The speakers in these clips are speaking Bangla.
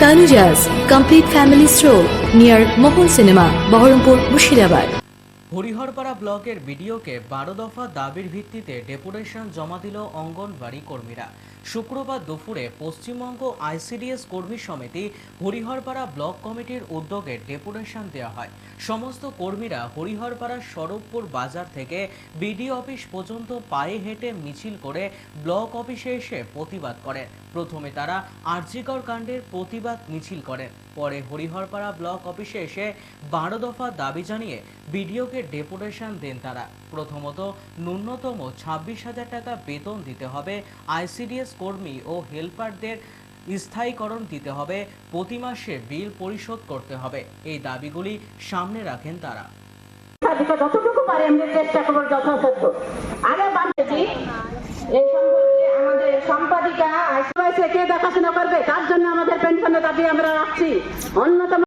Tanujas Complete Family Stroll near Mohol Cinema, Baharampur, Mushirabad. Hariharpara ব্লকের বিডিওকে বারো দফা দাবির ভিত্তিতে ডেপুটেশন জমা দিল অঙ্গনবাড়ি কর্মীরা। শুক্রবার দুপুরে পশ্চিমবঙ্গ আইসিডিএস কর্মী সমিতি হরিহরপাড়া ব্লক কমিটির উদ্যোগে ডেপুটেশন দেওয়া হয়। সমস্ত কর্মীরা হরিহরপাড়া সরবপুর বাজার থেকে বিডিও অফিস পর্যন্ত পায়ে হেঁটে মিছিল করে ব্লক অফিসে এসে প্রতিবাদ করেন। প্রথমে তারা আর্জিকর কাণ্ডের প্রতিবাদ মিছিল করেন পরে হরিহরপাড়া ব্লক অফিসে এসে বারো দফা দাবি জানিয়ে বিডিওকে ডেপুটেশন দেন তারা। প্রথমত, ন্যূনতম ছাব্বিশ হাজার টাকা বেতন দিতে হবে, আইসিডিএস কর্মী ও হেল্পারদের স্থায়ীকরণ দিতে হবে, প্রতি মাসে বিল পরিশোধ করতে হবে। এই দাবিগুলি সামনে রাখেন তারা। যতটুকু পারি, আমরা চেষ্টা করব যথাসাধ্য। আগে বান্ধবী, এই সম্পর্কে সম্পাদিকা আইসিআইসি কে দেখাশোনা করবে। তার জন্য আমাদের পেনশনের দাবি আমরা রাখছি? অন্যতম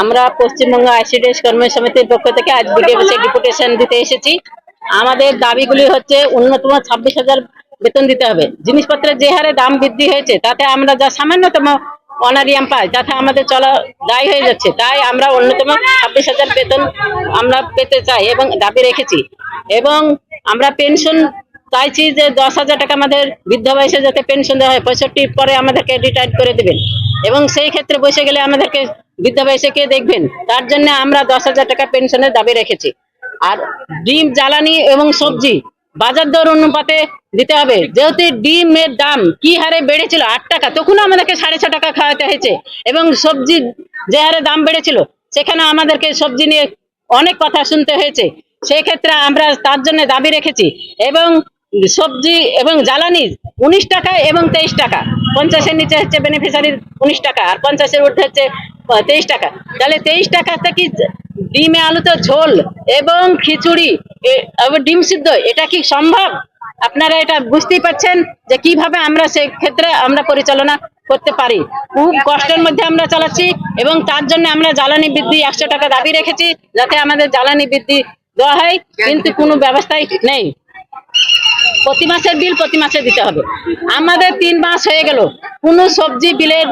আমরা পশ্চিমবঙ্গ আইসিডিএস কর্মী সমিতির পক্ষ থেকে আজ বিডিও ডেপুটেশন দিতে এসেছি। আমাদের দাবিগুলি হচ্ছে উন্নতম ছাব্বিশ হাজার বেতন দিতে হবে। জিনিসপত্রের যে হারে দাম বৃদ্ধি হয়েছে, তাতে আমরা যা সামান্যতম অনারিয়াম পাই, তাতে আমাদের চলা দায়ী হয়ে যাচ্ছে। তাই আমরা অন্যতম ছাব্বিশ হাজার বেতন আমরা পেতে চাই এবং দাবি রেখেছি। এবং আমরা পেনশন চাইছি যে দশ হাজার টাকা আমাদের বৃদ্ধ বয়সে যাতে পেনশন দেওয়া হয়, পঁয়ষট্টি পরে আমাদেরকে রিটায়ার করে দেবেন। এবং সেই ক্ষেত্রে বসে গেলে আমাদেরকে বৃদ্ধ বয়সে কে দেখবেন? তার জন্য আমরা দশ হাজার টাকা পেনশনের দাবি রেখেছি। আর ডিম, জ্বালানি এবং সবজি বাজার দর অনুপাতে দিতে হবে। যেহেতু ডিমের দাম কি হারে বেড়েছিল, আট টাকা তখন আমাদেরকে সাড়ে ছ টাকা খাওয়াতে হয়েছে। এবং সবজি যে হারে দাম বেড়েছিল সেখানে আমাদেরকে সবজি নিয়ে অনেক কথা শুনতে হয়েছে। সেই ক্ষেত্রে আমরা তার জন্য দাবি রেখেছি। এবং সবজি এবং জ্বালানি উনিশ টাকা এবং তেইশ টাকা। পঞ্চাশের নিচে হচ্ছে বেনিফিসারির উনিশ টাকা, আর পঞ্চাশের ঊর্ধ্বে হচ্ছে তেইশ টাকা। তাহলে তেইশ টাকাতে কি ডিমে আলুতে ঝোল এবং খিচুড়ি ডিম সিদ্ধ, এটা কি সম্ভব? আপনারা এটা বুঝতেই পারছেন যে কীভাবে আমরা সে ক্ষেত্রে আমরা পরিচালনা করতে পারি। খুব কষ্টের মধ্যে আমরা চালাচ্ছি এবং তার জন্য আমরা জ্বালানি বৃদ্ধি একশো টাকা দাবি রেখেছি যাতে আমাদের জ্বালানি বৃদ্ধি দেওয়া হয়, কিন্তু কোনো ব্যবস্থাই নেই। প্রতি মাসের বিল প্রতি মাসে দিতে হবে। আমাদের তিন মাস হয়ে গেল। কোনো সবজি বিলের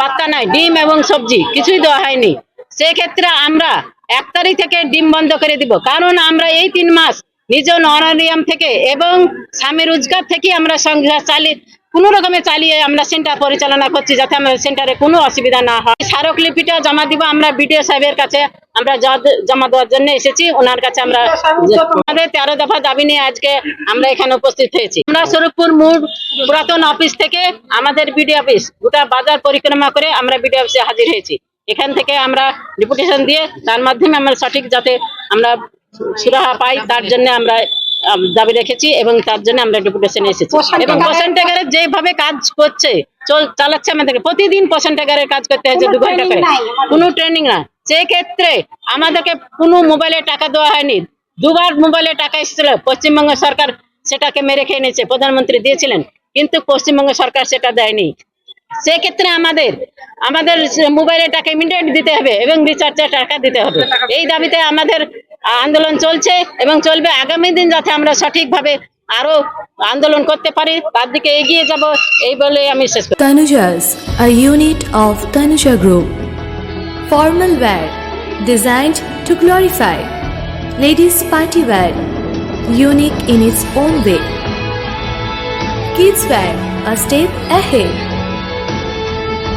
পাত্তা নাই, ডিম এবং সবজি, কিছুই দেওয়া হয়নি। সেক্ষেত্রে আমরা এক তারিখ থেকে ডিম বন্ধ করে দিব। কারণ আমরা এই তিন মাস নিজ অনারিয়াম থেকে এবং স্বামী রোজগার থেকে আমরা সংসার চালিয়ে কোনো রকমে চালিয়ে আমরা সেন্টার পরিচালনা করছি যাতে আমাদের সেন্টারে কোনো অসুবিধা না হয়। স্মারকলিপিটা জমা দিব আমরা বিডিও সাহেবের কাছে। আমরা জমা দেওয়ার জন্য এসেছি। ওনার কাছে আমরা আমাদের তেরো দফা দাবি নিয়ে আজকে আমরা এখানে উপস্থিত হয়েছি। আমরা স্বরূপপুর মূল পুরাতন অফিস থেকে আমাদের বিডিও অফিস গোটা বাজার পরিক্রমা করে আমরা বিডিও অফিসে হাজির হয়েছি। এখান থেকে আমরা ডেপুটেশন দিয়ে তার মাধ্যমে আমরা সঠিক যাতে আমরা সুরাহা পাই তার জন্য আমরা দাবি রেখেছি এবং তার জন্য আমরা ডেপুটেশন এসেছি। এবং পার্সেন্টেগারের যেভাবে কাজ করছে চল চালাচ্ছে আমাদেরকে প্রতিদিন পার্সেন্টেগারের কাজ করতে হয়েছে দু ঘণ্টা করে। কোনো ট্রেনিং না। সেক্ষেত্রে আমাদেরকে কোনো মোবাইলে টাকা দেওয়া হয়নি। দুবার মোবাইলে টাকা এসেছিল পশ্চিমবঙ্গ সরকার সেটাকে মেরে খেয়ে নিয়েছে প্রধানমন্ত্রী দিয়েছিলেন কিন্তু পশ্চিমবঙ্গ সরকার সেটা দেয়নি। সেক্ষেত্রে আমাদের আমাদের মোবাইলে টাকা ইমিডিয়েট দিতে হবে এবং রিচার্জে টাকা দিতে হবে এই দাবিতে আমাদের আন্দোলন চলছে এবং চলবে আগামী দিন যাতে আমরা সঠিকভাবে আরও আন্দোলন করতে পারি তার দিকে এগিয়ে যাব এই বলে আমি শেষ করছি। Tanujas, a unit of Tanuja Group. Formal wear designed to glorify. Ladies party wear, unique in its own way. Kids wear, a step ahead.